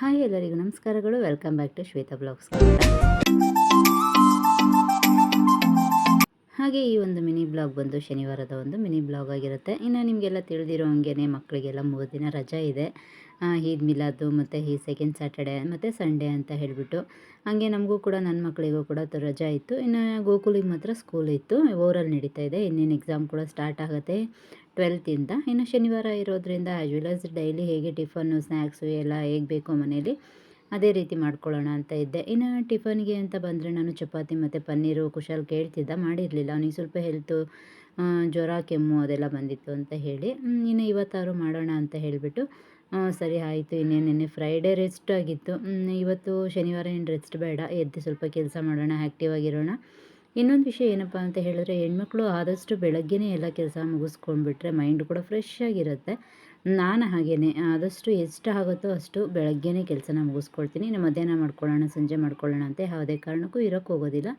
Hi ಎಲ್ಲರಿಗೂ ನಮಸ್ಕಾರಗಳು. Welcome back to Shweta blogs ಹಾಗೆ ಈ ಒಂದು ಮಿನಿ ಬ್ಲಾಗ್ ಬಂದು ಶನಿವಾರದ ಒಂದು ಮಿನಿ ಬ್ಲಾಗ್ ಆಗಿರುತ್ತೆ. ಇನ್ನು ನಿಮಗೆಲ್ಲ ತಿಳಿದಿರೋ ಹಂಗೆ ಮಕ್ಕಳಿಗೆಲ್ಲ ಮೂರು ದಿನ ರಜಾ ಇದೆ. ಈದ್ ಮಿಲಾದು ಮತ್ತು ಈ ಸೆಕೆಂಡ್ ಸ್ಯಾಟರ್ಡೆ ಮತ್ತು ಸಂಡೇ ಅಂತ ಹೇಳಿಬಿಟ್ಟು, ಹಾಗೆ ನಮಗೂ ಕೂಡ ನನ್ನ ಮಕ್ಕಳಿಗೂ ಕೂಡ ರಜಾ ಇತ್ತು. ಇನ್ನು ಗೋಕುಲಿಗೆ ಮಾತ್ರ ಸ್ಕೂಲ್ ಇತ್ತು. ಓರಲ್ ನಡೀತಾ ಇದೆ. ಇನ್ನೇನು ಎಕ್ಸಾಮ್ ಕೂಡ ಸ್ಟಾರ್ಟ್ ಆಗುತ್ತೆ ಟ್ವೆಲ್ತಿಂದ ಇನ್ನು ಶನಿವಾರ ಇರೋದ್ರಿಂದ ಆ್ಯಸ್ ವೆಲ್ ಆಸ್ ಡೈಲಿ ಹೇಗೆ ಟಿಫನ್ನು ಸ್ನ್ಯಾಕ್ಸು ಎಲ್ಲ ಹೇಗೆ ಬೇಕೋ ಮನೇಲಿ ಅದೇ ರೀತಿ ಮಾಡ್ಕೊಳ್ಳೋಣ ಅಂತ ಇದ್ದೆ. ಇನ್ನು ಟಿಫನ್ಗೆ ಅಂತ ಬಂದರೆ ನಾನು ಚಪಾತಿ ಮತ್ತು ಪನ್ನೀರು ಕುಶಾಲ್ ಕೇಳ್ತಿದ್ದ, ಮಾಡಿರಲಿಲ್ಲ. ಅವನಿಗೆ ಸ್ವಲ್ಪ ಹೆಲ್ತು ಜ್ವರ, ಕೆಮ್ಮು ಅದೆಲ್ಲ ಬಂದಿತ್ತು ಅಂತ ಹೇಳಿ ಇನ್ನು ಇವತ್ತಾರು ಮಾಡೋಣ ಅಂತ ಹೇಳಿಬಿಟ್ಟು ಸರಿ ಆಯಿತು. ಇನ್ನೇನು ನಿನ್ನೆ ಫ್ರೈಡೇ ರೆಸ್ಟ್ ಆಗಿತ್ತು. ಇವತ್ತು ಶನಿವಾರ ಏನು ರೆಸ್ಟ್ ಬೇಡ. ಎದ್ದು ಸ್ವಲ್ಪ ಕೆಲಸ ಮಾಡೋಣ ಆ್ಯಕ್ಟಿವ್ ಆಗಿರೋಣ. ಇನ್ನೊಂದು ವಿಷಯ ಏನಪ್ಪ ಅಂತ ಹೇಳಿದ್ರೆ, ಹೆಣ್ಮಕ್ಳು ಆದಷ್ಟು ಬೆಳಗ್ಗೆನೇ ಎಲ್ಲ ಕೆಲಸ ಮುಗಿಸ್ಕೊಂಡ್ಬಿಟ್ರೆ ಮೈಂಡ್ ಕೂಡ ಫ್ರೆಶ್ ಆಗಿರುತ್ತೆ. ನಾನು ಹಾಗೇ ಆದಷ್ಟು ಎಷ್ಟು ಆಗುತ್ತೋ ಅಷ್ಟು ಬೆಳಗ್ಗೆನೇ ಕೆಲಸನ ಮುಗಿಸ್ಕೊಳ್ತೀನಿ. ಇನ್ನು ಮಧ್ಯಾಹ್ನ ಮಾಡ್ಕೊಳ್ಳೋಣ, ಸಂಜೆ ಮಾಡ್ಕೊಳ್ಳೋಣ ಅಂತ ಯಾವುದೇ ಕಾರಣಕ್ಕೂ ಇರೋಕ್ಕೆ ಹೋಗೋದಿಲ್ಲ.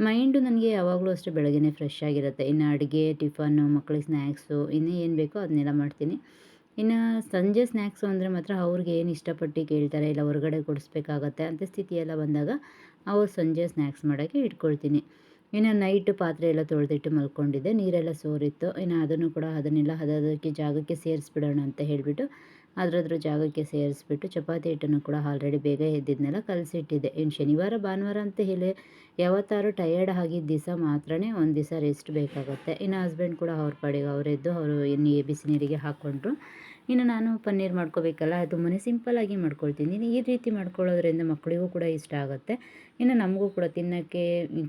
ಮೈಂಡು ನನಗೆ ಯಾವಾಗಲೂ ಅಷ್ಟು ಬೆಳಗ್ಗೆನೇ ಫ್ರೆಶ್ ಆಗಿರುತ್ತೆ. ಇನ್ನು ಅಡುಗೆ, ಟಿಫನ್ನು ಮಕ್ಕಳಿಗೆ ಸ್ನ್ಯಾಕ್ಸು ಇನ್ನೂ ಏನು ಬೇಕೋ ಅದನ್ನೆಲ್ಲ ಮಾಡ್ತೀನಿ. ಇನ್ನು ಸಂಜೆ ಸ್ನ್ಯಾಕ್ಸು ಅಂದರೆ ಮಾತ್ರ ಅವ್ರಿಗೆ ಏನು ಇಷ್ಟಪಟ್ಟು ಕೇಳ್ತಾರೆ, ಇಲ್ಲ ಹೊರಗಡೆ ಕೊಡಿಸ್ಬೇಕಾಗತ್ತೆ ಅಂತ ಸ್ಥಿತಿ ಎಲ್ಲ ಬಂದಾಗ ಅವ್ರು ಸಂಜೆ ಸ್ನ್ಯಾಕ್ಸ್ ಮಾಡೋಕ್ಕೆ ಇಟ್ಕೊಳ್ತೀನಿ. ಇನ್ನು ನೈಟ್ ಪಾತ್ರೆ ಎಲ್ಲ ತೊಳೆದಿಟ್ಟು ಮಲ್ಕೊಂಡಿದ್ದೆ, ನೀರೆಲ್ಲ ಸೋರಿತ್ತು. ಇನ್ನು ಅದನ್ನು ಕೂಡ ಅದನ್ನೆಲ್ಲ ಅದಕ್ಕೆ ಜಾಗಕ್ಕೆ ಸೇರಿಸ್ಬಿಡೋಣ ಅಂತ ಹೇಳಿಬಿಟ್ಟು ಅದ್ರದ್ರ ಜಾಗಕ್ಕೆ ಸೇರಿಸ್ಬಿಟ್ಟು ಚಪಾತಿ ಹಿಟ್ಟನ್ನು ಕೂಡ ಆಲ್ರೆಡಿ ಬೇಗ ಎದ್ದಿದ್ನೆಲ್ಲ ಕಲಸಿಟ್ಟಿದ್ದೆ. ಇನ್ನು ಶನಿವಾರ, ಭಾನುವಾರ ಅಂತ ಹೇಳಿ ಯಾವತ್ತಾರು ಟಯರ್ಡ್ ಆಗಿದ್ದ ದಿವಸ ಮಾತ್ರನೇ ಒಂದು ದಿವಸ ರೆಸ್ಟ್ ಬೇಕಾಗುತ್ತೆ. ಇನ್ನು ಹಸ್ಬೆಂಡ್ ಕೂಡ ಅವ್ರ ಪಾಡಿಗೆ ಅವರೆದ್ದು ಅವರು ನೀ ಬಿಸಿ ನೀರಿಗೆ ಹಾಕ್ಕೊಂಡ್ರು ಇನ್ನು ನಾನು ಪನ್ನೀರ್ ಮಾಡ್ಕೋಬೇಕಲ್ಲ ತುಂಬಾ ಸಿಂಪಲ್ಲಾಗಿ ಮಾಡ್ಕೊಳ್ತೀನಿ. ಈ ರೀತಿ ಮಾಡ್ಕೊಳ್ಳೋದ್ರಿಂದ ಮಕ್ಕಳಿಗೂ ಕೂಡ ಇಷ್ಟ ಆಗುತ್ತೆ. ಇನ್ನು ನಮಗೂ ಕೂಡ ತಿನ್ನೋಕ್ಕೆ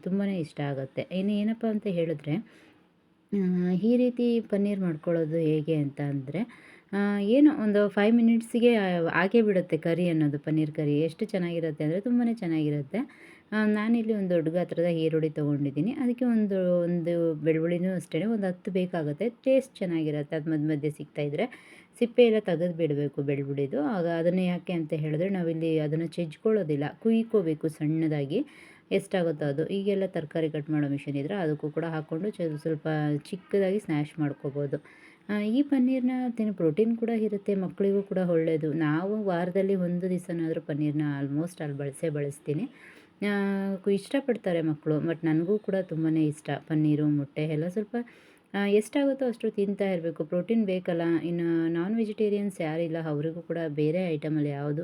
ತುಂಬಾ ಇಷ್ಟ ಆಗುತ್ತೆ. ಇನ್ನು ಏನಪ್ಪ ಅಂತ ಹೇಳಿದ್ರೆ ಈ ರೀತಿ ಪನ್ನೀರ್ ಮಾಡ್ಕೊಳ್ಳೋದು ಹೇಗೆ ಅಂತ ಅಂದರೆ ಏನು ಒಂದು ಫೈವ್ ಮಿನಿಟ್ಸಿಗೆ ಆಗೇ ಬಿಡುತ್ತೆ ಕರಿ ಅನ್ನೋದು, ಪನ್ನೀರ್ ಕರಿ. ಎಷ್ಟು ಚೆನ್ನಾಗಿರುತ್ತೆ ಅಂದರೆ ತುಂಬಾ ಚೆನ್ನಾಗಿರುತ್ತೆ. ನಾನಿಲ್ಲಿ ಒಂದು ದೊಡ್ಡ ಗಾತ್ರದ ಈರುಳ್ಳಿ ತೊಗೊಂಡಿದ್ದೀನಿ. ಅದಕ್ಕೆ ಒಂದು ಒಂದು ಬೆಳ್ಳುಳ್ಳಿನೂ ಅಷ್ಟೇ ಒಂದು ಹತ್ತು ಬೇಕಾಗುತ್ತೆ. ಟೇಸ್ಟ್ ಚೆನ್ನಾಗಿರುತ್ತೆ. ಅದು ಮಧ್ಯ ಮಧ್ಯೆ ಸಿಗ್ತಾಯಿದ್ರೆ ಸಿಪ್ಪೆ ಎಲ್ಲ ತೆಗೆದು ಬಿಡಬೇಕು ಬೆಳ್ಳುಳ್ಳಿದು. ಆಗ ಅದನ್ನು ಯಾಕೆ ಅಂತ ಹೇಳಿದ್ರೆ ನಾವಿಲ್ಲಿ ಅದನ್ನು ಚೆಜ್ಕೊಳ್ಳೋದಿಲ್ಲ. ಕುಯ್ಕೋಬೇಕು ಸಣ್ಣದಾಗಿ. ಎಷ್ಟಾಗುತ್ತೋ ಅದು. ಈಗೆಲ್ಲ ತರಕಾರಿ ಕಟ್ ಮಾಡೋ ಮಿಷಿನ್ ಇದ್ದರೆ ಅದಕ್ಕೂ ಕೂಡ ಹಾಕ್ಕೊಂಡು ಸ್ವಲ್ಪ ಚಿಕ್ಕದಾಗಿ ಸ್ನ್ಯಾಶ್ ಮಾಡ್ಕೋಬೋದು. ಈ ಪನ್ನೀರ್ನ ತಿನ್ನು ಪ್ರೋಟೀನ್ ಕೂಡ ಇರುತ್ತೆ, ಮಕ್ಕಳಿಗೂ ಕೂಡ ಒಳ್ಳೆಯದು ನಾವು ವಾರದಲ್ಲಿ ಒಂದು ದಿವಸನಾದರೂ ಪನ್ನೀರ್ನ ಆಲ್ಮೋಸ್ಟ್ ಅಲ್ಲಿ ಬಳಸೇ ಬಳಸ್ತೀನಿ. ಇಷ್ಟಪಡ್ತಾರೆ ಮಕ್ಕಳು, ಬಟ್ ನನಗೂ ಕೂಡ ತುಂಬಾ ಇಷ್ಟ ಪನ್ನೀರು, ಮೊಟ್ಟೆ ಎಲ್ಲ ಸ್ವಲ್ಪ ಎಷ್ಟಾಗುತ್ತೋ ಅಷ್ಟು ತಿಂತಾ ಇರಬೇಕು. ಪ್ರೋಟೀನ್ ಬೇಕಲ್ಲ, ಇನ್ನು ನಾನ್ ವೆಜಿಟೇರಿಯನ್ಸ್ ಯಾರಿಲ್ಲ ಅವರಿಗೂ ಕೂಡ ಬೇರೆ ಐಟಮಲ್ಲಿ ಯಾವುದು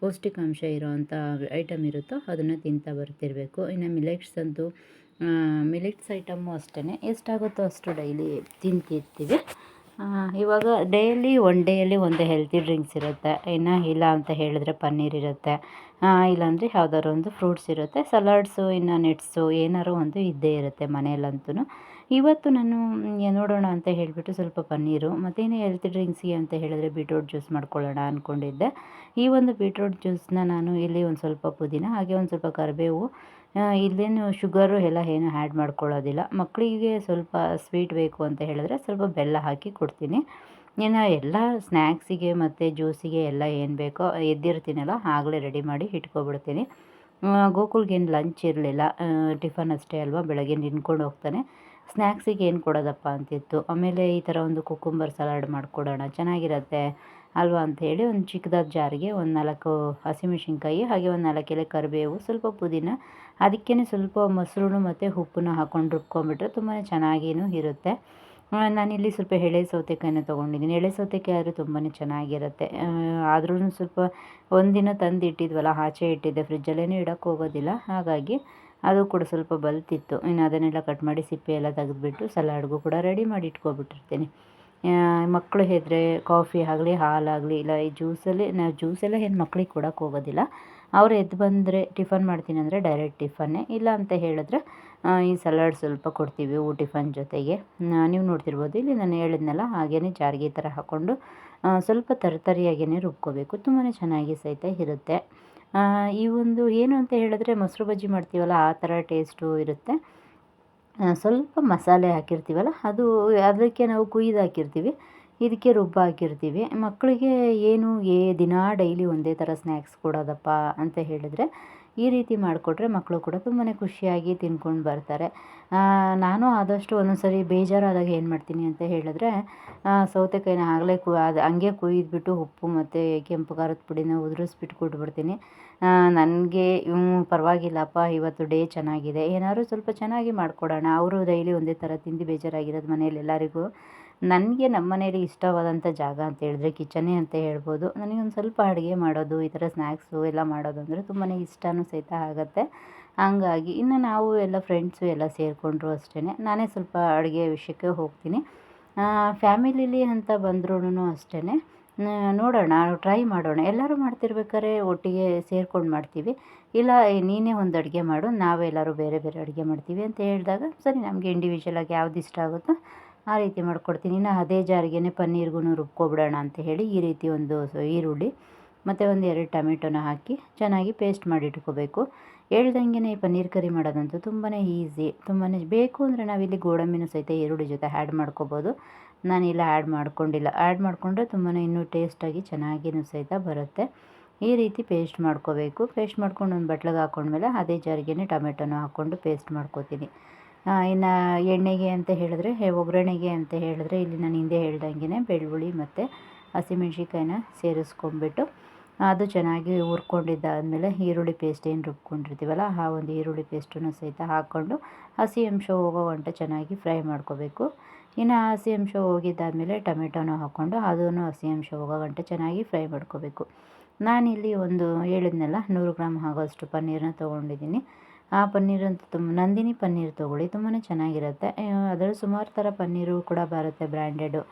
ಪೌಷ್ಟಿಕಾಂಶ ಇರೋವಂಥ ಐಟಮ್ ಇರುತ್ತೋ ಅದನ್ನು ತಿಂತಾ ಬರ್ತಿರಬೇಕು. ಇನ್ನು ಮಿಲೆಟ್ಸ್ ಅಂತೂ ಮಿಲೆಟ್ಸ್ ಐಟಮ್ಮು ಅಷ್ಟೇ ಎಷ್ಟಾಗುತ್ತೋ ಅಷ್ಟು ಡೈಲಿ ತಿಂತಿರ್ತೀವಿ. ಇವಾಗ ಡೈಲಿ ಒನ್ ಡೇಯಲ್ಲಿ ಒಂದು ಹೆಲ್ತಿ ಡ್ರಿಂಕ್ಸ್ ಇರುತ್ತೆ. ಇನ್ನು ಇಲ್ಲ ಅಂತ ಹೇಳಿದ್ರೆ ಪನ್ನೀರ್ ಇರುತ್ತೆ. ಇಲ್ಲಾಂದರೆ ಯಾವ್ದಾದ್ರು ಒಂದು ಫ್ರೂಟ್ಸ್ ಇರುತ್ತೆ. ಸಲಾಡ್ಸು ಇನ್ನು ನೆಟ್ಸು ಏನಾರು ಒಂದು ಇದ್ದೇ ಇರುತ್ತೆ ಮನೆಯಲ್ಲಂತೂ ಇವತ್ತು ನಾನು ನೋಡೋಣ ಅಂತ ಹೇಳಿಬಿಟ್ಟು ಸ್ವಲ್ಪ ಪನ್ನೀರು, ಮತ್ತೇನು ಹೆಲ್ತಿ ಡ್ರಿಂಕ್ಸ್ಗೆ ಅಂತ ಹೇಳಿದ್ರೆ ಬೀಟ್ರೂಟ್ ಜ್ಯೂಸ್ ಮಾಡ್ಕೊಳ್ಳೋಣ ಅಂದ್ಕೊಂಡಿದ್ದೆ ಈ ಒಂದು ಬೀಟ್ರೂಟ್ ಜ್ಯೂಸನ್ನ ನಾನು ಇಲ್ಲಿ ಒಂದು ಸ್ವಲ್ಪ ಪುದೀನ, ಹಾಗೆ ಒಂದು ಸ್ವಲ್ಪ ಕರಿಬೇವು ಇಲ್ಲೇನು ಶುಗರು ಎಲ್ಲ ಏನು ಆ್ಯಡ್ ಮಾಡ್ಕೊಳ್ಳೋದಿಲ್ಲ. ಮಕ್ಕಳಿಗೆ ಸ್ವಲ್ಪ ಸ್ವೀಟ್ ಬೇಕು ಅಂತ ಹೇಳಿದ್ರೆ ಸ್ವಲ್ಪ ಬೆಲ್ಲ ಹಾಕಿ ಕೊಡ್ತೀನಿ. ಇನ್ನು ಎಲ್ಲ ಸ್ನ್ಯಾಕ್ಸಿಗೆ ಮತ್ತು ಜ್ಯೂಸಿಗೆ ಎಲ್ಲ ಏನು ಬೇಕೋ ಎದ್ದಿರ್ತೀನಲ್ಲ ಆಗಲೇ ರೆಡಿ ಮಾಡಿ ಇಟ್ಕೊಬಿಡ್ತೀನಿ. ಗೋಕುಲ್ಗೇನು ಲಂಚ್ ಇರಲಿಲ್ಲ ಟಿಫನ್ ಅಷ್ಟೇ ಅಲ್ವಾ, ಬೆಳಗ್ಗೆ ನಿಂತ್ಕೊಂಡು ಹೋಗ್ತಾನೆ. ಸ್ನ್ಯಾಕ್ಸಿಗೆ ಏನು ಕೊಡೋದಪ್ಪ ಅಂತಿತ್ತು. ಆಮೇಲೆ ಈ ಥರ ಒಂದು ಕುಕುಂಬರ್ ಸಲಾಡ್ ಮಾಡಿಕೊಡೋಣ, ಚೆನ್ನಾಗಿರುತ್ತೆ. ಅಲ್ವಾ ಅಂತ ಹೇಳಿ ಒಂದು ಚಿಕ್ಕದಾದ ಜಾರಿಗೆ ಒಂದು ನಾಲ್ಕು ಹಸಿಮೆಣ್ಸಿನ್ಕಾಯಿ ಹಾಗೆ ಒಂದು ನಾಲ್ಕು ಎಲೆ ಕರಿಬೇವು, ಸ್ವಲ್ಪ ಪುದೀನ ಅದಕ್ಕೇ ಸ್ವಲ್ಪ ಮೊಸರು ಮತ್ತು ಉಪ್ಪನ್ನು ಹಾಕ್ಕೊಂಡು ರುಬ್ಕೊಂಡ್ಬಿಟ್ರೆ ತುಂಬಾ ಚೆನ್ನಾಗೇನು ಇರುತ್ತೆ. ನಾನಿಲ್ಲಿ ಸ್ವಲ್ಪ ಎಳೆ ಸೌತೆಕಾಯಿನ ತೊಗೊಂಡಿದ್ದೀನಿ. ಎಳೆ ಸೌತೆಕಾಯಿ ಆದರೆ ತುಂಬಾ ಚೆನ್ನಾಗಿರುತ್ತೆ. ಆದ್ರೂ ಸ್ವಲ್ಪ ಒಂದಿನ ತಂದು ಇಟ್ಟಿದ್ವಲ್ಲ ಆಚೆ ಇಟ್ಟಿದ್ದೆ ಫ್ರಿಜ್ಜಲ್ಲೇ ಇಡೋಕ್ಕೆ ಹೋಗೋದಿಲ್ಲ. ಹಾಗಾಗಿ ಅದು ಕೂಡ ಸ್ವಲ್ಪ ಬಲ್ತಿತ್ತು. ಇನ್ನು ಅದನ್ನೆಲ್ಲ ಕಟ್ ಮಾಡಿ ಸಿಪ್ಪೆ ಎಲ್ಲ ತೆಗೆದುಬಿಟ್ಟು ಸಲಾಡ್ಗೂ ಕೂಡ ರೆಡಿ ಮಾಡಿ ಇಟ್ಕೊಬಿಟ್ಟಿರ್ತೀನಿ. ಮಕ್ಕಳು ಹೆದ್ರೆ ಕಾಫಿ ಆಗಲಿ, ಹಾಲಾಗಲಿ, ಇಲ್ಲ ಈ ಜ್ಯೂಸಲ್ಲಿ ನಾವು ಜ್ಯೂಸೆಲ್ಲ ಏನು ಮಕ್ಳಿಗೆ ಕೊಡೋಕ್ಕೆ ಹೋಗೋದಿಲ್ಲ. ಅವ್ರು ಎದ್ದು ಬಂದರೆ ಟಿಫನ್ ಮಾಡ್ತೀನಿ ಅಂದರೆ ಡೈರೆಕ್ಟ್ ಟಿಫನ್ನೇ ಇಲ್ಲ ಅಂತ ಹೇಳಿದ್ರೆ ಈ ಸಲಾಡ್ ಸ್ವಲ್ಪ ಕೊಡ್ತೀವಿ ಊ ಟಿಫನ್ ಜೊತೆಗೆ. ನೀವು ನೋಡ್ತಿರ್ಬೋದು, ಇಲ್ಲಿ ನಾನು ಹೇಳಿದ್ನಲ್ಲ ಹಾಗೇ ಜಾರಿಗೆ ಥರ ಹಾಕ್ಕೊಂಡು ಸ್ವಲ್ಪ ತರತರಿಯಾಗೇ ರುಬ್ಕೋಬೇಕು. ತುಂಬಾ ಚೆನ್ನಾಗಿ ಸಹಿತ ಇರುತ್ತೆ. ಈ ಒಂದು ಏನು ಅಂತ ಹೇಳಿದ್ರೆ, ಮೊಸರು ಬಜ್ಜಿ ಮಾಡ್ತೀವಲ್ಲ, ಆ ಥರ ಟೇಸ್ಟು ಇರುತ್ತೆ. ಸ್ವಲ್ಪ ಮಸಾಲೆ ಹಾಕಿರ್ತೀವಲ್ಲ, ಅದು ಅದಕ್ಕೆ ನಾವು ಕುಯ್ದು ಹಾಕಿರ್ತೀವಿ. ಇದಕ್ಕೆ ರುಬ್ಬ ಹಾಕಿರ್ತೀವಿ. ಮಕ್ಕಳಿಗೆ ಏನು, ಏ ದಿನ ಡೈಲಿ ಒಂದೇ ಥರ ಸ್ನ್ಯಾಕ್ಸ್ ಕೊಡೋದಪ್ಪ ಅಂತ ಹೇಳಿದ್ರೆ ಈ ರೀತಿ ಮಾಡಿಕೊಟ್ರೆ ಮಕ್ಕಳು ಕೂಡ ತುಂಬಾ ಖುಷಿಯಾಗಿ ತಿನ್ಕೊಂಡು ಬರ್ತಾರೆ. ನಾನು ಆದಷ್ಟು ಒಂದೊಂದು ಸರಿ ಬೇಜಾರಾದಾಗ ಏನು ಮಾಡ್ತೀನಿ ಅಂತ ಹೇಳಿದ್ರೆ ಸೌತೆಕಾಯಿನ ಆಗಲೇ ಕು, ಅದು ಹಂಗೆ ಕುಯ್ದುಬಿಟ್ಟು ಉಪ್ಪು ಮತ್ತು ಕೆಂಪು ಖಾರದ ಪುಡಿನ ಉದುರಿಸ್ಬಿಟ್ಟು ಕೊಟ್ಬಿಡ್ತೀನಿ ನನಗೆ ಪರವಾಗಿಲ್ಲಪ್ಪ, ಇವತ್ತು ಡೇ ಚೆನ್ನಾಗಿದೆ. ಏನಾದ್ರು ಸ್ವಲ್ಪ ಚೆನ್ನಾಗಿ ಮಾಡಿಕೊಡೋಣ. ಅವರು ಡೈಲಿ ಒಂದೇ ಥರ ತಿಂದು ಬೇಜಾರಾಗಿರೋದು ಮನೇಲಿ ಎಲ್ಲರಿಗೂ ನನಗೆ ನಮ್ಮ ಮನೇಲಿ ಇಷ್ಟವಾದಂಥ ಜಾಗ ಅಂತ ಹೇಳಿದ್ರೆ ಕಿಚನ್ನೇ ಅಂತ ಹೇಳ್ಬೋದು. ನನಗೊಂದು ಸ್ವಲ್ಪ ಅಡುಗೆ ಮಾಡೋದು, ಈ ಥರ ಸ್ನ್ಯಾಕ್ಸು ಎಲ್ಲ ಮಾಡೋದು ಅಂದರೆ ತುಂಬಾ ಇಷ್ಟನೂ ಸಹಿತ ಆಗುತ್ತೆ. ಹಂಗಾಗಿ ಇನ್ನು ನಾವು ಎಲ್ಲ ಫ್ರೆಂಡ್ಸು ಎಲ್ಲ ಸೇರಿಕೊಂಡ್ರು ಅಷ್ಟೇ ನಾನೇ ಸ್ವಲ್ಪ ಅಡುಗೆ ವಿಷಯಕ್ಕೆ ಹೋಗ್ತೀನಿ. ಫ್ಯಾಮಿಲಿಲಿ ಅಂತ ಬಂದ್ರೂ ಅಷ್ಟೇ ನೋಡೋಣ ಟ್ರೈ ಮಾಡೋಣ. ಎಲ್ಲರೂ ಮಾಡ್ತಿರ್ಬೇಕಾದ್ರೆ ಒಟ್ಟಿಗೆ ಸೇರ್ಕೊಂಡು ಮಾಡ್ತೀವಿ. ಇಲ್ಲ ನೀನೇ ಒಂದು ಅಡುಗೆ ಮಾಡು, ನಾವೆಲ್ಲರೂ ಬೇರೆ ಬೇರೆ ಅಡುಗೆ ಮಾಡ್ತೀವಿ ಅಂತ ಹೇಳಿದಾಗ ಸರಿ, ನಮಗೆ ಇಂಡಿವಿಜುವಲಾಗಿ ಯಾವ್ದು ಇಷ್ಟ ಆಗುತ್ತೋ ಆ ರೀತಿ ಮಾಡ್ಕೊಡ್ತೀನಿ. ಇನ್ನು ಅದೇ ಜಾರಿಗೆನೆ ಪನ್ನೀರ್ಗೂ ರುಬ್ಕೊಬಿಡೋಣ ಅಂತ ಹೇಳಿ ಈ ರೀತಿ ಒಂದು ಈರುಳ್ಳಿ, ಮತ್ತು ಒಂದು ಎರಡು ಟೊಮೆಟೊನ ಹಾಕಿ ಚೆನ್ನಾಗಿ ಪೇಸ್ಟ್ ಮಾಡಿ ಇಟ್ಕೋಬೇಕು. ಹೇಳ್ದಂಗೆ ಈ ಪನ್ನೀರ್ ಕರಿ ಮಾಡೋದಂತೂ ತುಂಬಾ ಈಸಿ ತುಂಬಾ ಬೇಕು ಅಂದರೆ ನಾವಿಲ್ಲಿ ಗೋಡಂಬಿನೂ ಸಹಿತ ಈರುಳ್ಳಿ ಜೊತೆ ಆ್ಯಡ್ ಮಾಡ್ಕೋಬೋದು. ನಾನಿಲ್ಲ ಆ್ಯಡ್ ಮಾಡ್ಕೊಂಡಿಲ್ಲ. ಆ್ಯಡ್ ಮಾಡಿಕೊಂಡ್ರೆ ತುಂಬಾ ಇನ್ನೂ ಟೇಸ್ಟಾಗಿ ಚೆನ್ನಾಗಿನೂ ಸಹಿತ ಬರುತ್ತೆ. ಈ ರೀತಿ ಪೇಸ್ಟ್ ಮಾಡ್ಕೋಬೇಕು. ಪೇಸ್ಟ್ ಮಾಡ್ಕೊಂಡು ಒಂದು ಬಟ್ಲಿಗೆ ಹಾಕ್ಕೊಂಡ್ಮೇಲೆ ಅದೇ ಜಾರಿಗೆನೇ ಟೊಮೆಟೊನ ಹಾಕ್ಕೊಂಡು ಪೇಸ್ಟ್ ಮಾಡ್ಕೋತೀನಿ. ಇನ್ನು ಎಣ್ಣೆಗೆ ಅಂತ ಹೇಳಿದ್ರೆ ಒಗ್ಗರಣೆಗೆ ಅಂತ ಹೇಳಿದ್ರೆ ಇಲ್ಲಿ ನಾನು ಹಿಂದೆ ಹೇಳ್ದಂಗೆ ಬೆಳ್ಳುಳ್ಳಿ ಮತ್ತು ಹಸಿಮೆಣ್ಸಿನ್ಕಾಯಿನ ಸೇರಿಸ್ಕೊಂಡ್ಬಿಟ್ಟು, ಅದು ಚೆನ್ನಾಗಿ ಹುರ್ಕೊಂಡಿದ್ದಾದಮೇಲೆ ಈರುಳ್ಳಿ ಪೇಸ್ಟ್ ಏನು ರುಬ್ಕೊಂಡಿರ್ತೀವಲ್ಲ, ಆ ಒಂದು ಈರುಳ್ಳಿ ಪೇಸ್ಟನ್ನು ಸಹಿತ ಹಾಕ್ಕೊಂಡು ಹಸಿ ಅಂಶ ಹೋಗೋ ಗಂಟ ಚೆನ್ನಾಗಿ ಫ್ರೈ ಮಾಡ್ಕೋಬೇಕು. ಇನ್ನು ಹಸಿ ಅಂಶ ಹೋಗಿದ್ದಾದಮೇಲೆ ಟೊಮೆಟೊನ ಹಾಕ್ಕೊಂಡು ಅದನ್ನು ಹಸಿ ಅಂಶ ಹೋಗೋ ಗಂಟ ಚೆನ್ನಾಗಿ ಫ್ರೈ ಮಾಡ್ಕೋಬೇಕು. ನಾನಿಲ್ಲಿ ಒಂದು ಹೇಳಿದ್ನಲ್ಲ, ನೂರು ಗ್ರಾಮ್ ಆಗೋಷ್ಟು ಪನ್ನೀರನ್ನ ತೊಗೊಂಡಿದ್ದೀನಿ. ಆ ಪನ್ನೀರ್ ಅಂತ ತುಂಬ ನಂದಿನಿ ಪನ್ನೀರ್ ತೊಗೊಳ್ಳಿ ತುಂಬಾ ಚೆನ್ನಾಗಿರುತ್ತೆ. ಅದರಲ್ಲಿ ಸುಮಾರು ಥರ ಪನ್ನೀರು ಕೂಡ ಬರುತ್ತೆ ಬ್ರ್ಯಾಂಡೆಡು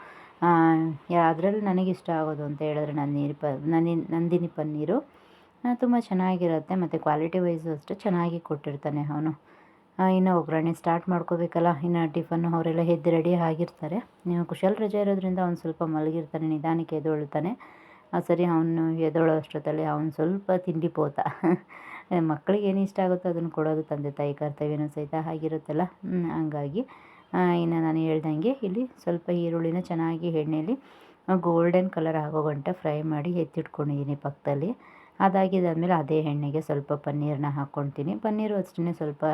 ಅದರಲ್ಲಿ ಇಷ್ಟ ಆಗೋದು ಅಂತ ಹೇಳಿದ್ರೆ ನಂದಿನಿ ಪ ನಂದಿನಿ ನಂದಿನಿ ಪನ್ನೀರು. ತುಂಬ ಚೆನ್ನಾಗಿರುತ್ತೆ, ಮತ್ತು ಕ್ವಾಲಿಟಿ ವೈಸು ಅಷ್ಟೇ ಚೆನ್ನಾಗಿ ಕೊಟ್ಟಿರ್ತಾನೆ ಅವನು. ಇನ್ನು ಒಗ್ಗರಣೆ ಸ್ಟಾರ್ಟ್ ಮಾಡ್ಕೋಬೇಕಲ್ಲ, ಇನ್ನು ಟಿಫನ್ ಅವರೆಲ್ಲ ಎದ್ದು ರೆಡಿ ಆಗಿರ್ತಾರೆ. ನೀವು ಕುಶಲ್ ರಜೆ ಇರೋದ್ರಿಂದ ಅವ್ನು ಸ್ವಲ್ಪ ಮಲಗಿರ್ತಾನೆ, ನಿಧಾನಕ್ಕೆ ಎದ್ದೇಳ್ತಾನೆ. ಸರಿ ಅವನು ಎದ್ದೇಳೋ ಅಷ್ಟೊತ್ತಲ್ಲಿ ಅವ್ನು ಸ್ವಲ್ಪ ತಿಂಡಿ ಪೋತ. ಮಕ್ಳಿಗೆ ಏನು ಇಷ್ಟ ಆಗುತ್ತೋ ಅದನ್ನು ಕೊಡೋದು, ತಂದೆ ತಾಯಿ ಕರ್ತವ್ಯನೂ ಸಹಿತ ಆಗಿರುತ್ತಲ್ಲ? ಹಂಗಾಗಿ ಇನ್ನು ನಾನು ಹೇಳ್ದಂಗೆ ಇಲ್ಲಿ ಸ್ವಲ್ಪ ಈರುಳ್ಳಿನ ಚೆನ್ನಾಗಿ ಎಣ್ಣೆಯಲ್ಲಿ ಗೋಲ್ಡನ್ ಕಲರ್ ಆಗೋ ಗಂಟ ಫ್ರೈ ಮಾಡಿ ಎತ್ತಿಟ್ಕೊಂಡಿದ್ದೀನಿ ಪಕ್ಕದಲ್ಲಿ. ಅದಾಗಿದ್ದಾದಮೇಲೆ ಅದೇ ಎಣ್ಣೆಗೆ ಸ್ವಲ್ಪ ಪನ್ನೀರನ್ನ ಹಾಕ್ಕೊಳ್ತೀನಿ. ಪನ್ನೀರು ಅಷ್ಟೇ ಸ್ವಲ್ಪ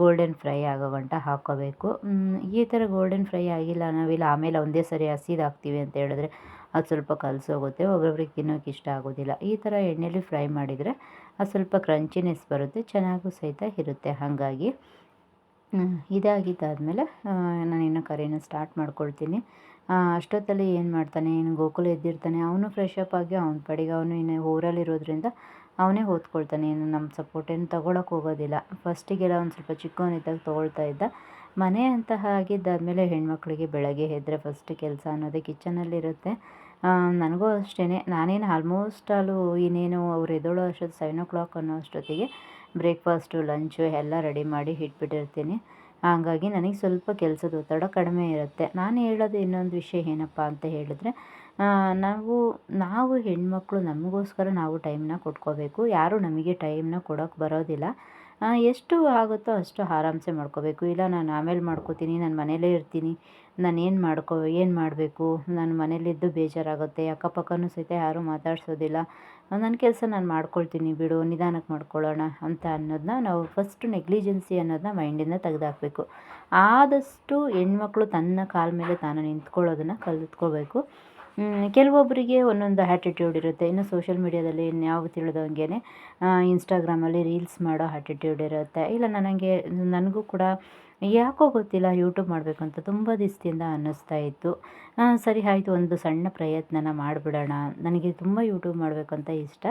ಗೋಲ್ಡನ್ ಫ್ರೈ ಆಗೋ ಗಂಟ ಹಾಕ್ಕೋಬೇಕು. ಈ ಥರ ಗೋಲ್ಡನ್ ಫ್ರೈ ಆಗಿಲ್ಲ ನಾವಿಲ್ಲ, ಆಮೇಲೆ ಒಂದೇ ಸರಿ ಹಸಿದು ಹಾಕ್ತೀವಿ ಅಂತ ಹೇಳಿದ್ರೆ ಅದು ಸ್ವಲ್ಪ ಕಲಸೋಗುತ್ತೆ, ಒಬ್ಬೊಬ್ರಿಗೆ ತಿನ್ನೋಕೆ ಇಷ್ಟ ಆಗೋದಿಲ್ಲ. ಈ ಥರ ಎಣ್ಣೆಯಲ್ಲಿ ಫ್ರೈ ಮಾಡಿದರೆ ಅದು ಸ್ವಲ್ಪ ಕ್ರಂಚಿನೆಸ್ ಬರುತ್ತೆ, ಚೆನ್ನಾಗೂ ಸಹಿತ ಇರುತ್ತೆ ಹಾಗಾಗಿ. ಇದಾಗಿದ್ದಾದಮೇಲೆ ನಾನಿನ್ನು ಕರಿನ ಸ್ಟಾರ್ಟ್ ಮಾಡ್ಕೊಳ್ತೀನಿ. ಅಷ್ಟೊತ್ತಲ್ಲಿ ಏನು ಮಾಡ್ತಾನೆ, ಏನು ಗೋಕುಲ್ ಎದ್ದಿರ್ತಾನೆ, ಅವನು ಫ್ರೆಶ್ ಅಪ್ ಆಗಿ ಅವ್ನ ಪಾಡಿಗೆ ಅವನು ಇನ್ನು ಊರಲ್ಲಿರೋದ್ರಿಂದ ಅವನೇ ಓದ್ಕೊಳ್ತಾನೆ ಏನು ನಮ್ಮ ಸಪೋರ್ಟ್ ಏನು ತೊಗೊಳಕ್ಕೆ ಹೋಗೋದಿಲ್ಲ. ಫಸ್ಟಿಗೆಲ್ಲ ಒಂದು ಸ್ವಲ್ಪ ಚಿಕ್ಕವನಿದ್ದಾಗ ತೊಗೊಳ್ತಾ ಇದ್ದ. ಮನೆ ಅಂತ ಆಗಿದ್ದಾದಮೇಲೆ ಹೆಣ್ಮಕ್ಳಿಗೆ ಬೆಳಗ್ಗೆ ಎದ್ರೆ ಫಸ್ಟ್ ಕೆಲಸ ಅನ್ನೋದೇ ಕಿಚನಲ್ಲಿರುತ್ತೆ ನನಗೂ ಅಷ್ಟೇ ನಾನೇನು ಆಲ್ಮೋಸ್ಟ್ ಆಲು ಇನ್ನೇನು ಅವ್ರು ಎದ್ದೋಳೋ ಅಷ್ಟೊತ್ತು ಸೆವೆನ್ ಓ ಕ್ಲಾಕ್ ಅನ್ನೋ ಅಷ್ಟೊತ್ತಿಗೆ ಬ್ರೇಕ್ಫಾಸ್ಟು ಲಂಚು ಎಲ್ಲ ರೆಡಿ ಮಾಡಿ ಇಟ್ಬಿಟ್ಟಿರ್ತೀನಿ. ಹಾಗಾಗಿ ನನಗೆ ಸ್ವಲ್ಪ ಕೆಲಸದ ಒತ್ತಡ ಕಡಿಮೆ ಇರುತ್ತೆ. ನಾನು ಹೇಳೋದು ಇನ್ನೊಂದು ವಿಷಯ ಏನಪ್ಪ ಅಂತ ಹೇಳಿದ್ರೆ ನಾವು ನಾವು ಹೆಣ್ಮಕ್ಳು ನಮಗೋಸ್ಕರ ನಾವು ಟೈಮ್ನ ಕೊಟ್ಕೋಬೇಕು. ಯಾರೂ ನಮಗೆ ಟೈಮ್ನ ಕೊಡೋಕ್ಕೆ ಬರೋದಿಲ್ಲ. ಎಷ್ಟು ಆಗುತ್ತೋ ಅಷ್ಟು ಆರಾಮ್ಸೆ ಮಾಡ್ಕೋಬೇಕು. ಇಲ್ಲ, ನಾನು ಆಮೇಲೆ ಮಾಡ್ಕೋತೀನಿ, ನಾನು ಮನೇಲೇ ಇರ್ತೀನಿ, ನಾನು ಏನು ಮಾಡ್ಕೋ, ಏನು ಮಾಡಬೇಕು? ನಾನು ಮನೇಲಿದ್ದು ಬೇಜಾರಾಗುತ್ತೆ, ಅಕ್ಕಪಕ್ಕನೂ ಸಹಿತ ಯಾರೂ ಮಾತಾಡಿಸೋದಿಲ್ಲ. ನನ್ನ ಕೆಲಸ ನಾನು ಮಾಡ್ಕೊಳ್ತೀನಿ ಬಿಡು ನಿಧಾನಕ್ಕೆ ಮಾಡ್ಕೊಳ್ಳೋಣ ಅಂತ ಅನ್ನೋದನ್ನ ನಾವು ಫಸ್ಟ್ ನೆಗ್ಲಿಜೆನ್ಸಿ ಅನ್ನೋದನ್ನ ಮೈಂಡಿಂದ ತೆಗ್ದಾಕಬೇಕು. ಆದಷ್ಟು ಹೆಣ್ಮಕ್ಳು ತನ್ನ ಕಾಲ ಮೇಲೆ ತಾನು ನಿಂತ್ಕೊಳ್ಳೋದನ್ನು ಕಲಿತ್ಕೋಬೇಕು ಕೆಲವೊಬ್ಬರಿಗೆ ಒಂದೊಂದು ಆ್ಯಟಿಟ್ಯೂಡ್ ಇರುತ್ತೆ. ಇನ್ನು ಸೋಷಿಯಲ್ ಮೀಡ್ಯಾದಲ್ಲಿ ಇನ್ಯಾವ ತಿಳಿದಂಗೆ ಇನ್ಸ್ಟಾಗ್ರಾಮಲ್ಲಿ ರೀಲ್ಸ್ ಮಾಡೋ ಆ್ಯಟಿಟ್ಯೂಡ್ ಇರುತ್ತೆ. ಇಲ್ಲ, ನನಗೆ, ನನಗೂ ಕೂಡ ಯಾಕೋ ಗೊತ್ತಿಲ್ಲ ಯೂಟ್ಯೂಬ್ ಮಾಡಬೇಕು ಅಂತ ತುಂಬ ದಿವಸದಿಂದ ಅನ್ನಿಸ್ತಾ ಇತ್ತು. ಸರಿ, ಆಯಿತು, ಒಂದು ಸಣ್ಣ ಪ್ರಯತ್ನನ ಮಾಡಿಬಿಡೋಣ. ನನಗೆ ತುಂಬ ಯೂಟ್ಯೂಬ್ ಅಂತ ಇಷ್ಟ.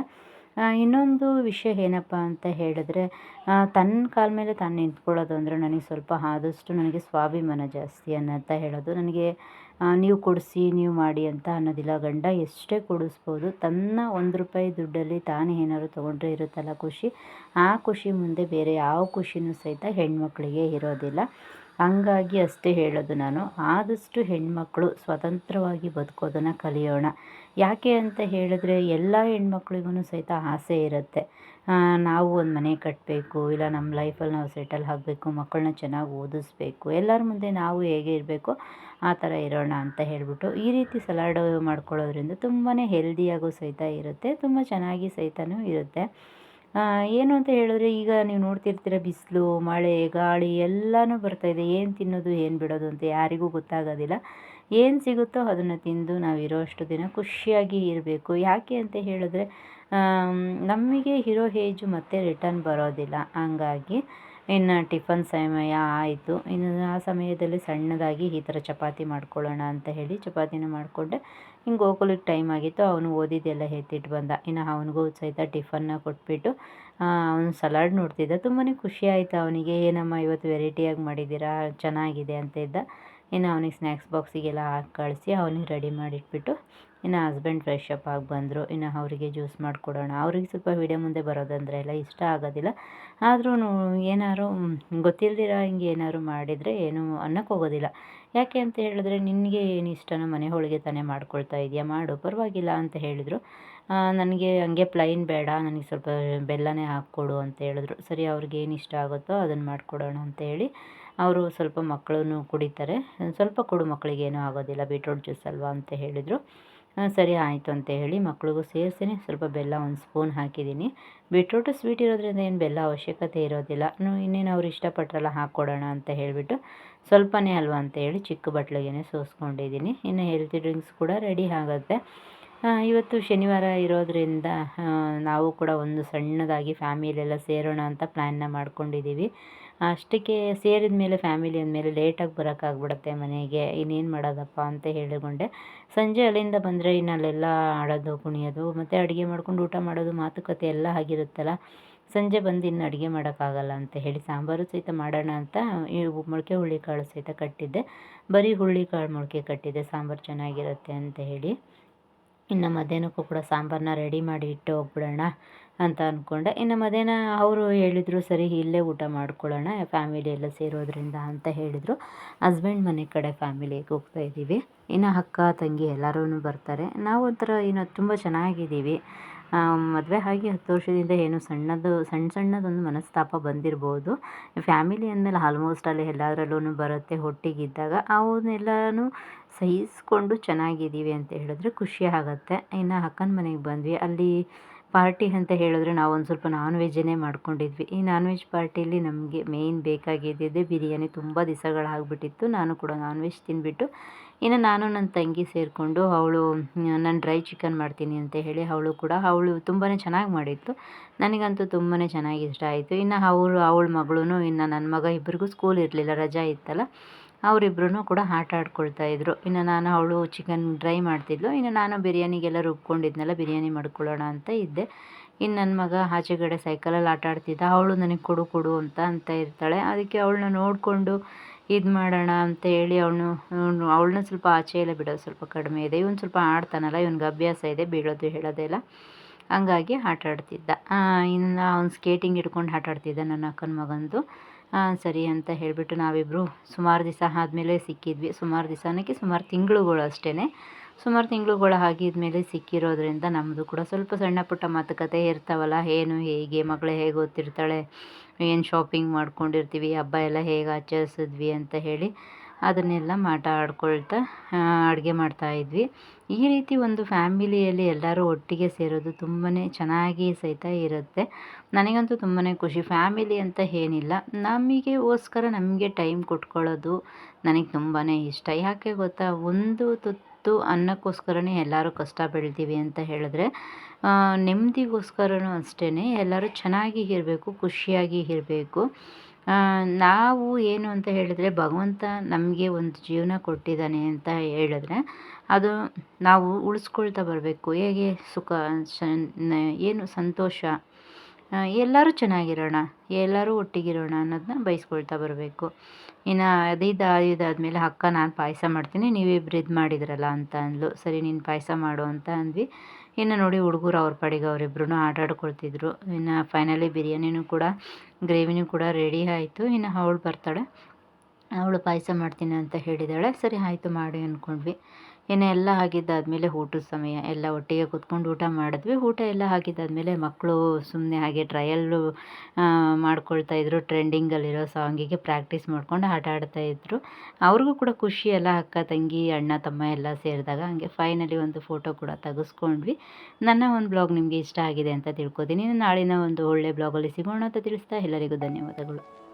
ಇನ್ನೊಂದು ವಿಷಯ ಏನಪ್ಪ ಅಂತ ಹೇಳಿದ್ರೆ ತನ್ನ ಕಾಲ ಮೇಲೆ ತಾನು ನಿಂತ್ಕೊಳ್ಳೋದು ಅಂದರೆ ನನಗೆ ಸ್ವಲ್ಪ ಆದಷ್ಟು ನನಗೆ ಸ್ವಾಭಿಮಾನ ಜಾಸ್ತಿ ಅನ್ನೋಂತ ಹೇಳೋದು. ನನಗೆ ನೀವು ಕೊಡಿಸಿ, ನೀವು ಮಾಡಿ ಅಂತ ಅನ್ನೋದಿಲ್ಲ. ಗಂಡ ಎಷ್ಟೇ ಕೊಡಿಸ್ಬೋದು, ತನ್ನ ಒಂದು ರೂಪಾಯಿ ದುಡ್ಡಲ್ಲಿ ತಾನೇ ಏನಾದ್ರು ತೊಗೊಂಡ್ರೆ ಇರುತ್ತಲ್ಲ ಖುಷಿ. ಆ ಖುಷಿ ಮುಂದೆ ಬೇರೆ ಯಾವ ಖುಷಿನೂ ಸಹಿತ ಹೆಣ್ಮಕ್ಳಿಗೆ ಇರೋದಿಲ್ಲ. ಹಂಗಾಗಿ ಅಷ್ಟೇ ಹೇಳೋದು ನಾನು. ಆದಷ್ಟು ಹೆಣ್ಮಕ್ಳು ಸ್ವತಂತ್ರವಾಗಿ ಬದುಕೋದನ್ನು ಕಲಿಯೋಣ. ಯಾಕೆ ಅಂತ ಹೇಳಿದ್ರೆ ಎಲ್ಲ ಹೆಣ್ಮಕ್ಳಿಗೂ ಸಹಿತ ಆಸೆ ಇರುತ್ತೆ. ನಾವು ಒಂದು ಮನೆ ಕಟ್ಟಬೇಕು ಇಲ್ಲ ನಮ್ಮ ಲೈಫಲ್ಲಿ ನಾವು ಸೆಟಲ್ ಆಗಬೇಕು ಮಕ್ಕಳನ್ನ ಚೆನ್ನಾಗಿ ಓದಿಸ್ಬೇಕು, ಎಲ್ಲರ ಮುಂದೆ ನಾವು ಹೇಗೆ ಇರಬೇಕು, ಆ ಥರ ಇರೋಣ ಅಂತ ಹೇಳಿಬಿಟ್ಟು ಈ ರೀತಿ ಸಲಾಡ್ ಮಾಡ್ಕೊಳ್ಳೋದ್ರಿಂದ ತುಂಬಾ ಹೆಲ್ದಿಯಾಗೂ ಸಹಿತ ಇರುತ್ತೆ, ತುಂಬ ಚೆನ್ನಾಗಿ ಸಹಿತನೂ ಇರುತ್ತೆ. ಏನು ಅಂತ ಹೇಳಿದ್ರೆ ಈಗ ನೀವು ನೋಡ್ತಿರ್ತೀರ ಬಿಸಿಲು, ಮಳೆ, ಗಾಳಿ ಎಲ್ಲನೂ ಇದೆ. ಏನು ತಿನ್ನೋದು, ಏನು ಬಿಡೋದು ಅಂತ ಯಾರಿಗೂ ಗೊತ್ತಾಗೋದಿಲ್ಲ. ಏನು ಸಿಗುತ್ತೋ ಅದನ್ನು ತಿಂದು ನಾವು ಇರೋಷ್ಟು ದಿನ ಖುಷಿಯಾಗಿ ಇರಬೇಕು. ಯಾಕೆ ಅಂತ ಹೇಳಿದ್ರೆ ನಮಗೆ ಇರೋ ಏಜು ಮತ್ತೆ ರಿಟರ್ನ್ ಬರೋದಿಲ್ಲ. ಹಂಗಾಗಿ ಇನ್ನು ಟಿಫನ್ ಸಮಯ ಆಯಿತು. ಇನ್ನು ಆ ಸಮಯದಲ್ಲಿ ಸಣ್ಣದಾಗಿ ಈ ಥರ ಚಪಾತಿ ಮಾಡ್ಕೊಳ್ಳೋಣ ಅಂತ ಹೇಳಿ ಚಪಾತಿನ ಮಾಡಿಕೊಂಡೆ. ಹಿಂಗೆ ಗೋಕುಲಿಗೆ ಟೈಮ್ ಆಗಿತ್ತು. ಅವನು ಓದಿದ್ದೆಲ್ಲ ಎತ್ತಿಟ್ಟು ಬಂದ. ಇನ್ನು ಅವನಿಗೂ ಸಹಿತ ಟಿಫನ್ನ ಕೊಟ್ಬಿಟ್ಟು ಅವನು ಸಲಾಡ್ ನೋಡ್ತಿದ್ದ. ತುಂಬಾ ಖುಷಿ ಅವನಿಗೆ. ಏನಮ್ಮ ಇವತ್ತು ವೆರೈಟಿಯಾಗಿ ಮಾಡಿದ್ದೀರಾ? ಚೆನ್ನಾಗಿದೆ ಅಂತ ಇದ್ದ. ಇನ್ನು ಅವನಿಗೆ ಸ್ನ್ಯಾಕ್ಸ್ ಬಾಕ್ಸಿಗೆಲ್ಲ ಹಾಕಿ ಕಳಿಸಿ ಅವನಿಗೆ ರೆಡಿ ಮಾಡಿಟ್ಬಿಟ್ಟು ಇನ್ನು ಹಸ್ಬೆಂಡ್ ಫ್ರೆಶ್ ಅಪ್ ಆಗಿ ಬಂದರು. ಇನ್ನು ಅವರಿಗೆ ಜ್ಯೂಸ್ ಮಾಡಿಕೊಡೋಣ. ಅವ್ರಿಗೆ ಸ್ವಲ್ಪ ವಿಡಿಯೋ ಮುಂದೆ ಬರೋದಂದ್ರೆ ಎಲ್ಲ ಇಷ್ಟ ಆಗೋದಿಲ್ಲ. ಆದರೂ ಏನಾದ್ರು ಗೊತ್ತಿಲ್ದಿರ ಹಿಂಗೆ ಏನಾದ್ರು ಮಾಡಿದರೆ ಏನು ಅನ್ನಕ್ಕೆ ಹೋಗೋದಿಲ್ಲ. ಯಾಕೆ ಅಂತ ಹೇಳಿದ್ರೆ, ನಿನಗೆ ಏನು ಇಷ್ಟನೋ ಮನೆ ಹೋಳಿಗೆ ತಾನೇ ಮಾಡ್ಕೊಳ್ತಾ ಇದೆಯಾ, ಮಾಡು, ಪರವಾಗಿಲ್ಲ ಅಂತ ಹೇಳಿದರು. ನನಗೆ ಹಂಗೆ ಪ್ಲೈನ್ ಬೇಡ, ನನಗೆ ಸ್ವಲ್ಪ ಬೆಲ್ಲನೇ ಹಾಕ್ಕೊಡು ಅಂತ ಹೇಳಿದ್ರು. ಸರಿ, ಅವ್ರಿಗೆ ಏನು ಇಷ್ಟ ಆಗುತ್ತೋ ಅದನ್ನು ಮಾಡಿಕೊಡೋಣ ಅಂತ ಹೇಳಿ ಅವರು ಸ್ವಲ್ಪ ಮಕ್ಕಳು ಕುಡಿತಾರೆ. ಸ್ವಲ್ಪ ಕೊಡು ಮಕ್ಕಳಿಗೇನೂ ಆಗೋದಿಲ್ಲ ಬೀಟ್ರೂಟ್ ಜ್ಯೂಸ್ ಅಲ್ವಾ ಅಂತ ಹೇಳಿದರು. ಸರಿ ಆಯಿತು ಅಂತ ಹೇಳಿ ಮಕ್ಳಿಗೂ ಸೇರಿಸ್ತೀನಿ ಸ್ವಲ್ಪ ಬೆಲ್ಲ ಒಂದು ಸ್ಪೂನ್ ಹಾಕಿದ್ದೀನಿ. ಬೀಟ್ರೂಟು ಸ್ವೀಟ್ ಇರೋದ್ರಿಂದ ಏನು ಬೆಲ್ಲ ಅವಶ್ಯಕತೆ ಇರೋದಿಲ್ಲ. ಇನ್ನೇನು ಅವ್ರು ಇಷ್ಟಪಟ್ಟರಲ್ಲ ಹಾಕ್ಕೊಡೋಣ ಅಂತ ಹೇಳಿಬಿಟ್ಟು ಸ್ವಲ್ಪನೇ ಅಲ್ವಾ ಅಂತ ಹೇಳಿ ಚಿಕ್ಕ ಬಟ್ಲಿಗೆ ಸೋಸ್ಕೊಂಡಿದ್ದೀನಿ. ಇನ್ನು ಹೆಲ್ತಿ ಡ್ರಿಂಕ್ಸ್ ಕೂಡ ರೆಡಿ ಆಗುತ್ತೆ. ಇವತ್ತು ಶನಿವಾರ ಇರೋದರಿಂದ ನಾವು ಕೂಡ ಒಂದು ಸಣ್ಣದಾಗಿ ಫ್ಯಾಮಿಲಿ ಎಲ್ಲ ಸೇರೋಣ ಅಂತ ಪ್ಲ್ಯಾನ್ನ ಮಾಡ್ಕೊಂಡಿದ್ದೀವಿ. ಅಷ್ಟಕ್ಕೆ ಸೇರಿದ ಮೇಲೆ ಫ್ಯಾಮಿಲಿ ಅಂದಮೇಲೆ ಲೇಟಾಗಿ ಬರೋಕ್ಕಾಗ್ಬಿಡತ್ತೆ ಮನೆಗೆ. ಇನ್ನೇನು ಮಾಡೋದಪ್ಪ ಅಂತ ಹೇಳಿಕೊಂಡೆ. ಸಂಜೆ ಅಲ್ಲಿಂದ ಬಂದರೆ ಇನ್ನಲ್ಲೆಲ್ಲ ಆಡೋದು, ಕುಣಿಯೋದು, ಮತ್ತು ಅಡುಗೆ ಮಾಡ್ಕೊಂಡು ಊಟ ಮಾಡೋದು, ಮಾತುಕತೆ ಎಲ್ಲ ಆಗಿರುತ್ತಲ್ಲ. ಸಂಜೆ ಬಂದು ಇನ್ನು ಅಡುಗೆ ಮಾಡೋಕ್ಕಾಗಲ್ಲ ಅಂತ ಹೇಳಿ ಸಾಂಬಾರು ಸಹಿತ ಮಾಡೋಣ ಅಂತ ಈ ಮೊಳಕೆ ಹುಳ್ಳಿಕಾಳು ಸಹಿತ ಕಟ್ಟಿದ್ದೆ. ಬರೀ ಹುಳ್ಳಿಕಾಳು ಮೊಳಕೆ ಕಟ್ಟಿದ್ದೆ. ಸಾಂಬಾರು ಚೆನ್ನಾಗಿರುತ್ತೆ ಅಂತ ಹೇಳಿ. ಇನ್ನು ಮಧ್ಯಾಹ್ನಕ್ಕೂ ಕೂಡ ಸಾಂಬಾರನ್ನ ರೆಡಿ ಮಾಡಿ ಇಟ್ಟು ಹೋಗ್ಬಿಡೋಣ. ಅಂತ ಅಂದ್ಕೊಂಡೆ ಇನ್ನು ಮಧ್ಯಾಹ್ನ ಅವರು ಹೇಳಿದರು, ಸರಿ, ಇಲ್ಲೇ ಊಟ ಮಾಡ್ಕೊಳ್ಳೋಣ ಫ್ಯಾಮಿಲಿ ಎಲ್ಲ ಸೇರೋದ್ರಿಂದ ಅಂತ ಹೇಳಿದರು. ಹಸ್ಬೆಂಡ್ ಮನೆ ಕಡೆ ಫ್ಯಾಮಿಲಿಗೆ ಹೋಗ್ತಾ ಇದ್ದೀವಿ. ಇನ್ನು ಅಕ್ಕ, ತಂಗಿ ಎಲ್ಲರೂ ಬರ್ತಾರೆ. ನಾವು ಒಂಥರ ಇನ್ನು ತುಂಬ ಚೆನ್ನಾಗಿದ್ದೀವಿ. ಮದುವೆ ಆಗಿ ಹತ್ತು ವರ್ಷದಿಂದ ಏನು ಸಣ್ಣದು ಸಣ್ಣ ಸಣ್ಣದೊಂದು ಮನಸ್ತಾಪ ಬಂದಿರ್ಬೋದು. ಫ್ಯಾಮಿಲಿ ಅಂದಮೇಲೆ ಆಲ್ಮೋಸ್ಟ್ ಅಲ್ಲಿ ಎಲ್ಲದರಲ್ಲೂ ಬರುತ್ತೆ. ಹೊಟ್ಟಿಗಿದ್ದಾಗ ಅವನ್ನೆಲ್ಲನೂ ಸಹಿಸ್ಕೊಂಡು ಚೆನ್ನಾಗಿದ್ದೀವಿ ಅಂತ ಹೇಳಿದ್ರೆ ಖುಷಿ ಆಗುತ್ತೆ. ಇನ್ನು ಅಕ್ಕನ ಮನೆಗೆ ಬಂದ್ವಿ. ಅಲ್ಲಿ ಪಾರ್ಟಿ ಅಂತ ಹೇಳಿದ್ರೆ ನಾವು ಒಂದು ಸ್ವಲ್ಪ ನಾನ್ ವೆಜ್ಜನ್ನೇ ಮಾಡ್ಕೊಂಡಿದ್ವಿ. ಈ ನಾನ್ ವೆಜ್ ಪಾರ್ಟಿಲಿ ನಮಗೆ ಮೇಯ್ನ್ ಬೇಕಾಗಿದ್ದಿದ್ದೆ ಬಿರಿಯಾನಿ. ತುಂಬ ದಿವಸಗಳಾಗ್ಬಿಟ್ಟಿತ್ತು. ನಾನು ಕೂಡ ನಾನ್ ವೆಜ್ ತಿಂದುಬಿಟ್ಟು, ಇನ್ನು ನಾನು ನನ್ನ ತಂಗಿ ಸೇರಿಕೊಂಡು, ಅವಳು, ನಾನು ಡ್ರೈ ಚಿಕನ್ ಮಾಡ್ತೀನಿ ಅಂತ ಹೇಳಿ ಅವಳು ಕೂಡ, ಅವಳು ತುಂಬಾ ಚೆನ್ನಾಗಿ ಮಾಡಿತ್ತು. ನನಗಂತೂ ತುಂಬಾ ಚೆನ್ನಾಗಿ ಇಷ್ಟ ಆಯಿತು. ಇನ್ನು ಅವಳು ಅವಳ ಮಗಳೂ ಇನ್ನು ನನ್ನ ಮಗ ಇಬ್ಬರಿಗೂ ಸ್ಕೂಲ್ ಇರಲಿಲ್ಲ, ರಜಾ ಇತ್ತಲ್ಲ. ಅವರಿಬ್ರು ಕೂಡ ಆಟ ಆಡ್ಕೊಳ್ತಾ ಇದ್ರು. ಇನ್ನು ನಾನು ಅವಳು ಚಿಕನ್ ಡ್ರೈ ಮಾಡ್ತಿದ್ಲು. ಇನ್ನು ನಾನು ಬಿರಿಯಾನಿಗೆಲ್ಲ ರುಬ್ಕೊಂಡಿದ್ನಲ್ಲ, ಬಿರಿಯಾನಿ ಮಾಡ್ಕೊಳ್ಳೋಣ ಅಂತ ಇದ್ದೆ. ಇನ್ನು ನನ್ನ ಮಗ ಆಚೆಗಡೆ ಸೈಕಲಲ್ಲಿ ಆಟ ಆಡ್ತಿದ್ದ. ಅವಳು ನನಗೆ ಕೊಡು ಕೊಡು ಅಂತ ಅಂತ ಇರ್ತಾಳೆ. ಅದಕ್ಕೆ ಅವಳನ್ನ ನೋಡಿಕೊಂಡು ಇದು ಮಾಡೋಣ ಅಂತ ಹೇಳಿ ಅವನು ಅವಳನ್ನ ಸ್ವಲ್ಪ ಆಚೆ ಎಲ್ಲ ಬಿಡೋದು ಸ್ವಲ್ಪ ಕಡಿಮೆ ಇದೆ. ಇವನು ಸ್ವಲ್ಪ ಆಡ್ತಾನಲ್ಲ, ಇವನಿಗೆ ಅಭ್ಯಾಸ ಇದೆ, ಬೀಳೋದು ಹೇಳೋದೆಲ್ಲ ಹಂಗಾಗಿ ಆಟ ಆಡ್ತಿದ್ದ. ಇನ್ನು ಅವ್ನು ಸ್ಕೇಟಿಂಗ್ ಹಿಡ್ಕೊಂಡು ಆಟ ಆಡ್ತಿದ್ದ ನನ್ನ ಅಕ್ಕನ ಮಗಂದು. ಸರಿ ಅಂತ ಹೇಳಿಬಿಟ್ಟು ನಾವಿಬ್ಬರು ಸುಮಾರು ದಿವಸ ಆದಮೇಲೆ ಸಿಕ್ಕಿದ್ವಿ. ಸುಮಾರು ದಿವಸ ಅನ್ನೋಕ್ಕೆ ಸುಮಾರು ತಿಂಗಳುಗಳು ಅಷ್ಟೇ ಸುಮಾರು ತಿಂಗಳುಗಳು ಆಗಿದ್ಮೇಲೆ ಸಿಕ್ಕಿರೋದ್ರಿಂದ ನಮ್ಮದು ಕೂಡ ಸ್ವಲ್ಪ ಸಣ್ಣ ಪುಟ್ಟ ಮಾತುಕತೆ ಇರ್ತಾವಲ್ಲ. ಏನು, ಹೇಗೆ, ಮಗಳು ಹೇಗೆ ಓದ್ತಿರ್ತಾಳೆ, ಏನು ಶಾಪಿಂಗ್ ಮಾಡ್ಕೊಂಡಿರ್ತೀವಿ, ಹಬ್ಬ ಎಲ್ಲ ಹೇಗೆ ಆಚರಿಸಿದ್ವಿ ಅಂತ ಹೇಳಿ ಅದನ್ನೆಲ್ಲ ಮಾತಾಡ್ಕೊಳ್ತಾ ಅಡುಗೆ ಮಾಡ್ತಾಯಿದ್ವಿ ಈ ರೀತಿ ಒಂದು ಫ್ಯಾಮಿಲಿಯಲ್ಲಿ ಎಲ್ಲರೂ ಒಟ್ಟಿಗೆ ಸೇರೋದು ತುಂಬಾ ಚೆನ್ನಾಗಿ ಸಹಿತ ಇರುತ್ತೆ. ನನಗಂತೂ ತುಂಬಾ ಖುಷಿ. ಫ್ಯಾಮಿಲಿ ಅಂತ ಏನಿಲ್ಲ. ನಮಗೋಸ್ಕರ ನಮಗೆ ಟೈಮ್ ಕೊಟ್ಕೊಳ್ಳೋದು ನನಗೆ ತುಂಬಾ ಇಷ್ಟ. ಯಾಕೆ ಗೊತ್ತಾ? ಒಂದು ತುತ್ತು ಅನ್ನಕ್ಕೋಸ್ಕರನೇ ಎಲ್ಲರೂ ಕಷ್ಟ ಬೀಳ್ತೀವಿ ಅಂತ ಹೇಳಿದ್ರೆ ನೆಮ್ಮದಿಗೋಸ್ಕರನೂ ಅಷ್ಟೇ ಎಲ್ಲರೂ ಚೆನ್ನಾಗಿ ಇರಬೇಕು, ಖುಷಿಯಾಗಿ ಇರಬೇಕು. ನಾವು ಏನು ಅಂತ ಹೇಳಿದ್ರೆ ಭಗವಂತ ನಮಗೆ ಒಂದು ಜೀವನ ಕೊಟ್ಟಿದ್ದಾನೆ ಅಂತ ಹೇಳಿದ್ರೆ ಅದು ನಾವು ಉಳಿಸ್ಕೊಳ್ತಾ ಬರಬೇಕು. ಹೇಗೆ ಸುಖ ಏನು ಸಂತೋಷ ಎಲ್ಲರೂ ಚೆನ್ನಾಗಿರೋಣ, ಎಲ್ಲರೂ ಒಟ್ಟಿಗಿರೋಣ ಅನ್ನೋದನ್ನ ಬಯಸ್ಕೊಳ್ತಾ ಬರಬೇಕು. ಇನ್ನು ಅದು ಇದಾದಮೇಲೆ ಅಕ್ಕ, ನಾನು ಪಾಯಸ ಮಾಡ್ತೀನಿ, ನೀವಿಬ್ರು ಇದು ಮಾಡಿದ್ರಲ್ಲ ಅಂತ ಅಂದ್ಲು. ಸರಿ, ನೀನು ಪಾಯಸ ಮಾಡು ಅಂತ ಅಂದ್ವಿ. ಇನ್ನು ನೋಡಿ ಹುಡುಗರು ಅವ್ರ ಪಾಡಿಗೆ ಅವರಿಬ್ರು ಆಟಾಡ್ಕೊಳ್ತಿದ್ರು. ಇನ್ನು ಫೈನಲಿ ಬಿರಿಯಾನಿನೂ ಕೂಡ ಗ್ರೇವಿನೂ ಕೂಡ ರೆಡಿ ಆಯಿತು. ಇನ್ನು ಅವ್ಳು ಬರ್ತಾಳೆ. ಅವಳು ಪಾಯಸ ಮಾಡ್ತೀನಿ ಅಂತ ಹೇಳಿದಾಳೆ. ಸರಿ, ಆಯಿತು ಮಾಡಿ ಅಂದ್ಕೊಂಡ್ವಿ. ಏನೇ ಎಲ್ಲ ಆಗಿದ್ದಾದಮೇಲೆ ಊಟದ ಸಮಯ, ಎಲ್ಲ ಒಟ್ಟಿಗೆ ಕೂತ್ಕೊಂಡು ಊಟ ಮಾಡಿದ್ವಿ. ಊಟ ಎಲ್ಲ ಆಗಿದ್ದಾದಮೇಲೆ ಮಕ್ಕಳು ಸುಮ್ಮನೆ ಹಾಗೆ ಟ್ರಯಲ್ಲು ಮಾಡ್ಕೊಳ್ತಾ ಇದ್ರು. ಟ್ರೆಂಡಿಂಗಲ್ಲಿರೋ ಸಾಂಗಿಗೆ ಪ್ರಾಕ್ಟೀಸ್ ಮಾಡ್ಕೊಂಡು ಆಟ ಆಡ್ತಾ ಇದ್ರು. ಅವ್ರಿಗೂ ಕೂಡ ಖುಷಿ ಎಲ್ಲ ಅಕ್ಕ, ತಂಗಿ, ಅಣ್ಣ, ತಮ್ಮ ಎಲ್ಲ ಸೇರಿದಾಗ. ಹಾಗೆ ಫೈನಲಿ ಒಂದು ಫೋಟೋ ಕೂಡ ತೆಗೆಸ್ಕೊಂಡ್ವಿ. ನನ್ನ ಒಂದು ಬ್ಲಾಗ್ ನಿಮಗೆ ಇಷ್ಟ ಆಗಿದೆ ಅಂತ ತಿಳ್ಕೊತೀನಿ. ನಾಳಿನ ಒಂದು ಒಳ್ಳೆ ಬ್ಲಾಗಲ್ಲಿ ಸಿಗೋಣ ಅಂತ ತಿಳಿಸ್ತಾ ಎಲ್ಲರಿಗೂ ಧನ್ಯವಾದಗಳು.